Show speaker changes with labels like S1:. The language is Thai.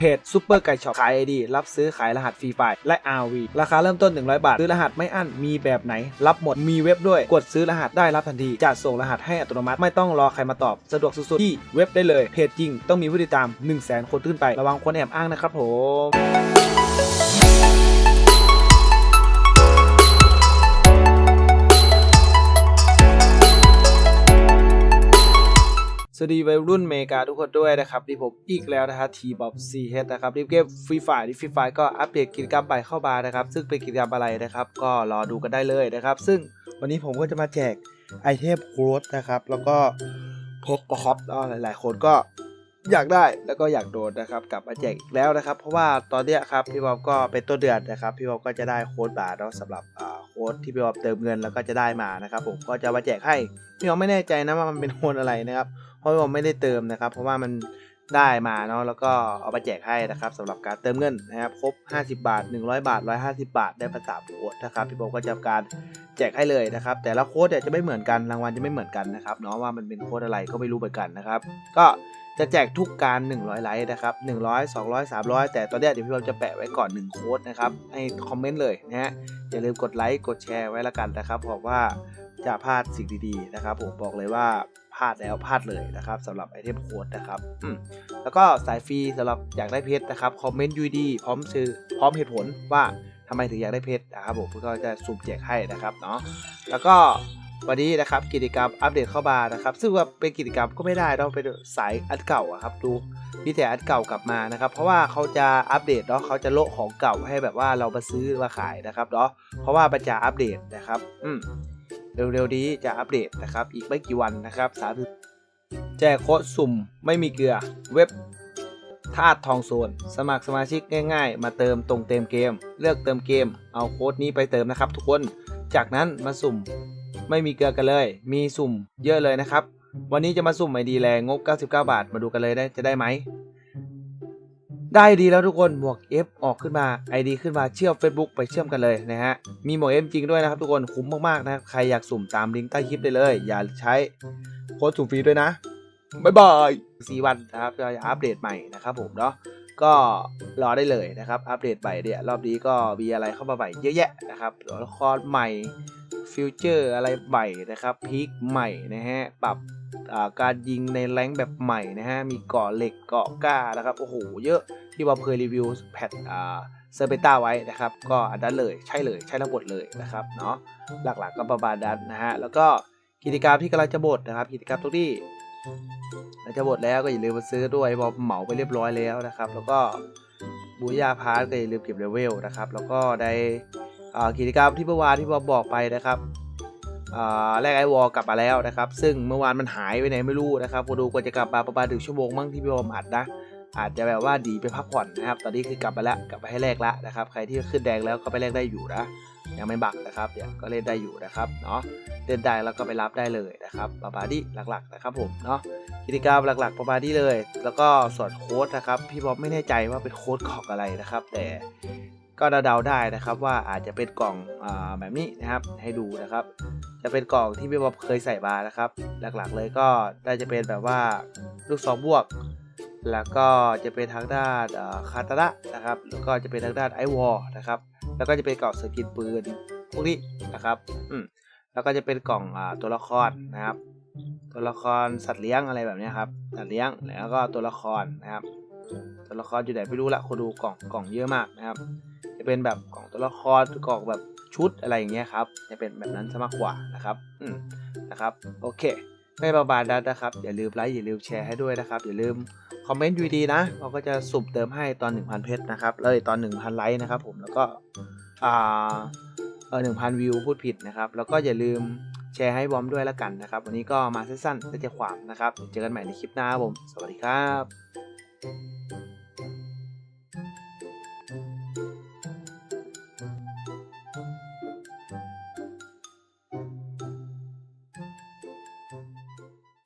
S1: เพจซูเปอร์ไก่ช็อปขายไอดีรับซื้อขายรหัสฟรีไฟล์และ RV ราคาเริ่มต้น 100 บาท ซื้อรหัสไม่อั้นมีแบบไหน รับหมดมีเว็บด้วย กดซื้อรหัสได้รับทันทีจะส่งรหัสให้อัตโนมัติไม่ต้องรอใครมาตอบ สะดวกสุดๆ ที่เว็บได้เลย เพจจริงต้องมีผู้ติดตาม 1 0 0 0 0แคนขึ้นไประวังคนแอบอ้างนะครับผม ดีวัยรุ่นเมกาทุกคนด้วยนะครับที่ผมอีกแล้วนะฮะทีบอบซีเฮดนะครับรีบเกมฟรีไฟที่ฟรีไฟก็อัปเดตกิจกรรมใหม่เข้ามานะครับ ซึ่งเป็นกิจกรรมอะไรนะครับ ก็รอดูกันได้เลยนะครับ ซึ่งวันนี้ผมก็จะมาแจกไอเทมโค้ดนะครับ แล้วก็เพชรนะครับก็หลายๆ คนก็อยากได้แล้วก็อยากโดนนะครับกลับมาแจกอีกแล้วนะครับ เพราะว่าตอนเนี้ยครับพี่บอบก็เป็นต้นเดือนนะครับพี่บอบก็จะได้โค้ดบาทเนาะสำหรับโค้ดที่พี่บอบเติมเงินแล้วก็จะได้มานะครับ ผมก็จะมาแจกให้พี่บอบไม่แน่ใจนะว่ามันเป็นโค้ดอะไรนะครับ ราะว่าไม่ได้เติมนะครับ เพราะว่ามันได้มาเนาะแล้วก็เอาไปแจกให้นะครับสำหรับการเติมเงินนะครับครบ 50 บาท 100 บาท 150 บาท ได้ภาษาโค้ดนะครับพี่โบกก็จะทำการแจกให้เลยนะครับ แต่ละโค้ดเนี่ยจะไม่เหมือนกันรางวัลจะไม่เหมือนกันนะครับเนาะว่ามันเป็นโค้ดอะไรก็ไม่รู้เหมือนกันนะครับ ก็จะแจกทุกการ 100 ไลค์นะครับ 100 200 300 แต่ตอนนี้เดี๋ยวพี่บอมจะแปะไว้ก่อน 1 โค้ดนะครับ ให้คอมเมนต์เลยนะฮะ อย่าลืมกดไลค์ กดแชร์ไว้ละกันนะครับเพราะว่าจะพลาดสิ่งดีๆนะครับ ผมบอกเลยว่า พลาดแล้วพลาดเลยนะครับสำหรับไอเทมโค้ดนะครับอืมแล้วก็สายฟรีสำหรับอยากได้เพชรนะครับคอมเมนต์ยูดีพร้อมซื้อพร้อมเหตุผลว่าทำไมถึงอยากได้เพชรนะครับผมก็จะสุ่มแจกให้นะครับเนาะแล้วก็วันนี้นะครับกิจกรรมอัปเดตเข้ามานะครับ ซึ่งว่าเป็นกิจกรรมก็ไม่ได้ต้องเป็นสายอันเก่าอะครับดูมีแต่อันเก่ากลับมานะครับ เพราะว่าเขาจะอัปเดตเนาะเขาจะโละของเก่าให้แบบว่าเรามาซื้อมาขายนะครับเนาะเพราะว่ามันจะอัปเดตนะครับ อืม เร็วๆนี้จะอัปเดตนะครับอีกไม่กี่วันนะครับสามแจกโค้ดสุ่มไม่มีเกลือเว็บธาตุทองโซน สมัครสมาชิกง่ายๆ มาเติมตรงเต็มเกม เลือกเติมเกม เอาโค้ดนี้ไปเติมนะครับ ทุกคนจากนั้นมาสุ่มไม่มีเกลือกันเลย มีสุ่มเยอะเลยนะครับ วันนี้จะมาสุ่มไอดีแรงงบ 99 บาท มาดูกันเลยได้จะได้ไหม ได้ดีแล้วทุกคนหมวก F ออกขึ้นมา ID ขึ้นมาเชื่อม Facebook ไปเชื่อมกันเลยนะฮะ มีหมวก F จริงด้วยนะครับทุกคนคุ้มมากๆนะคใครอยากสุ่มตามลิงก์ใต้คลิปได้เลย อย่าใช้โค้ดสุ่มฟรีด้วยนะบ๊ายบายสีวันนะครับจะอัปเดตใหม่นะครับผมเนาะก็รอได้เลยนะครับ อัปเดตใหม่เนี่ยรอบนี้ก็มีอะไรเข้ามาใหม่เยอะแยะนะครับตัวละครใหม่ฟิวเจอร์อะไรใหม่นะครับพีคใหม่นะฮะปรับ การยิงในแรงแบบใหม่นะฮะ มีเกาะเหล็กเกาะกล้านะครับ โอ้โห เยอะที่ว่าเคยรีวิวแพทเซอร์เบต้าไว้นะครับ ก็อันนั้นเลยใช่เลยใช่ทั้งหมดเลยนะครับเนาะหลักๆก็ประมาณนั้นนะฮะ แล้วก็กิจกรรมที่กำลังจะบดนะครับ กิจกรรมตรงนี้หลังจากบดแล้วก็อย่าลืมมาซื้อด้วยบอเหมาไปเรียบร้อยแล้วนะครับ แล้วก็บูยาพาร์ทก็อย่าลืมเก็บเลเวลนะครับ แล้วก็ได้กิจกรรมที่เมื่อวานที่บอบอกไปนะครับ แรกไอวอลกลับมาแล้วนะครับ ซึ่งเมื่อวานมันหายไปไหนไม่รู้นะครับพอดูกว่าจะกลับมาประมาณถึงชั่วโมงมั้งที่พี่บอมอัดนะอาจจะแบบว่าดีไปพักผ่อนนะครับ ตอนนี้คือกลับมาแล้วกลับมาให้แลกแล้วนะครับ ใครที่ขึ้นแดงแล้วก็ไปแลกได้อยู่นะ ยังไม่บักนะครับเดี๋ยวก็เล่นได้อยู่นะครับเนาะ เล่นได้แล้วก็ไปรับได้เลยนะครับประมาณนี้หลักๆนะครับผมเนาะ กิจกรรมหลักๆประมาณนี้เลย แล้วก็ส่วนโค้ดนะครับ พี่บอบไม่แน่ใจว่าเป็นโค้ดของอะไรนะครับ แต่ ก็เดาๆได้นะครับว่าอาจจะเป็นกล่องอแบบนี้นะครับให้ดูนะครับ จะเป็นกล่องที่พี่บ๊อบเคยใส่มานะครับ หลักๆเลยก็น่าจะเป็นแบบว่าลูกซองบวก แล้วก็จะเป็นทางด้านคาตาระนะครับแล้วก็จะเป็นทางด้านไอวอลนะครับแล้วก็จะเป็นกล่องสกินปืนพวกนี้นะครับอืมแล้วก็จะเป็นกล่องอตัวละครนะครับ ตัวละครสัตว์เลี้ยงอะไรแบบนี้ครับสัตว์เลี้ยงแล้วก็ตัวละครนะครับ ตัวละครอยู่ไหนไม่รู้ละคนดูกล่องกล่องเยอะมากนะครับ เป็นแบบกล่องตัวละครกล่องแบบชุดอะไรอย่างเงี้ยครับจะเป็นแบบนั้นซะมากกว่านะครับอืมนะครับโอเคไม่ประมาณนั้นนะครับอย่าลืมไลค์อย่าลืมแชร์ให้ด้วยนะครับอย่าลืมคอมเมนต์ดีๆนะเราก็จะสุ่มเติมให้ตอน 1,000 เพชรนะครับเลยตอน 1,000 ไลค์นะครับผมแล้วก็อ่าเออ1,000 วิวพูดผิดนะครับแล้วก็อย่าลืมแชร์ให้บอมด้วยละกันนะครับ วันนี้ก็มาสั้นๆและจะขวามนะครับเจอกันใหม่ในคลิปหน้าครับผม สวัสดีครับ